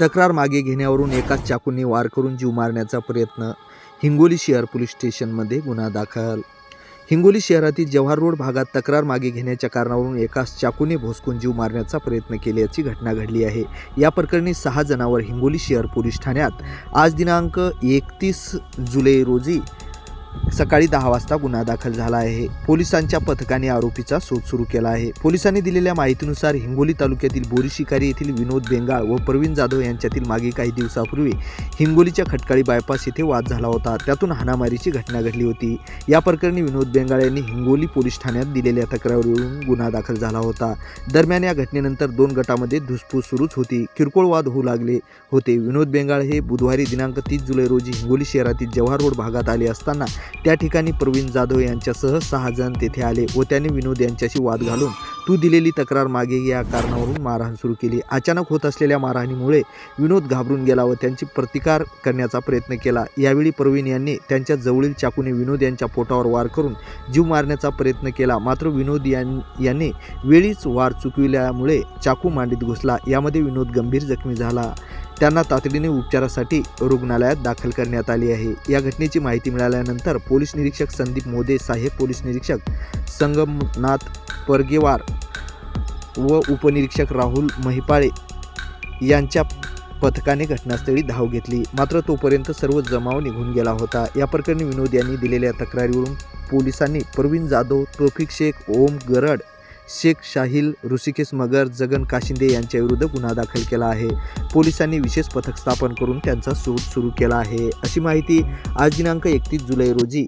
तक्रार मागे घेण्यावरून एकाच चाकूने वार करून जीव मारण्याचा प्रयत्न हिंगोली शहर पोलीस स्टेशनमध्ये गुन्हा दाखल. हिंगोली शहरातील जव्हार रोड भागात तक्रार मागे घेण्याच्या कारणावरून एकाच चाकूने भोसकून जीव मारण्याचा प्रयत्न केल्याची घटना घडली आहे. या प्रकरणी सहा जणांवर हिंगोली शहर पोलीस ठाण्यात आज दिनांक एकतीस जुलै रोजी सकाळी दहा वाजता गुन्हा दाखल झाला आहे. पोलिसांच्या पथकाने आरोपीचा शोध सुरू केला आहे. पोलिसांनी दिलेल्या माहितीनुसार हिंगोली तालुक्यातील बोरी शिकारी येथील विनोद बेंगाळ व प्रवीण जाधव यांच्यातील मागे काही दिवसापूर्वी हिंगोलीच्या खटकाळी बायपास येथे वाद झाला होता. त्यातून हाणामारीची घटना घडली होती. या प्रकरणी विनोद बेंगाळ यांनी हिंगोली पोलीस ठाण्यात दिलेल्या तक्रारीवरून गुन्हा दाखल झाला होता. दरम्यान या घटनेनंतर दोन गटामध्ये धुसफूस सुरूच होती. किरकोळ वाद होऊ लागले होते. विनोद बेंगाळ हे बुधवारी दिनांक तीस जुलै रोजी हिंगोली शहरातील जव्हार रोड भागात आले असताना त्या ठिकाणी प्रवीण जाधव यांच्यासह सहा जण तेथे आले व त्यांनी विनोद यांच्याशी वाद घालून तू दिलेली तक्रार मागे या कारणावरून मारहाण सुरू केली. अचानक होत असलेल्या मारहाणीमुळे विनोद घाबरून गेला व त्यांची प्रतिकार करण्याचा प्रयत्न केला. यावेळी प्रवीण यांनी त्यांच्या जवळील चाकूने विनोद यांच्या पोटावर वार करून जीव मारण्याचा प्रयत्न केला. मात्र विनोद यां यांनी वेळीच वार चुकविल्यामुळे चाकू मांडीत घुसला. यामध्ये विनोद गंभीर जखमी झाला. त्यांना तातडीने उपचारासाठी रुग्णालयात दाखल करण्यात आली आहे. या घटनेची माहिती मिळाल्यानंतर पोलीस निरीक्षक संदीप मोदे सहाय्यक पोलीस निरीक्षक संगमनाथ परगेवार व उपनिरीक्षक राहुल महिपाळे यांच्या पथकाने घटनास्थळी धाव घेतली. मात्र तोपर्यंत सर्व जमाव निघून गेला होता. या प्रकरणी विनोद यांनी दिलेल्या तक्रारीवरून पोलिसांनी प्रवीण जाधव तोफिक शेख ओम गरड शेख शाहिल ऋषिकेश मगर जगन काशिंदे यांच्याविरुद्ध गुन्हा दाखल केला आहे. पोलिसांनी विशेष पथक स्थापन करून त्यांचा शोध सुरू केला आहे. अशी माहिती आज दिनांक एकतीस जुलै रोजी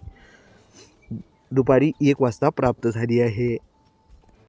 दुपारी एक वाजता प्राप्त झाली आहे.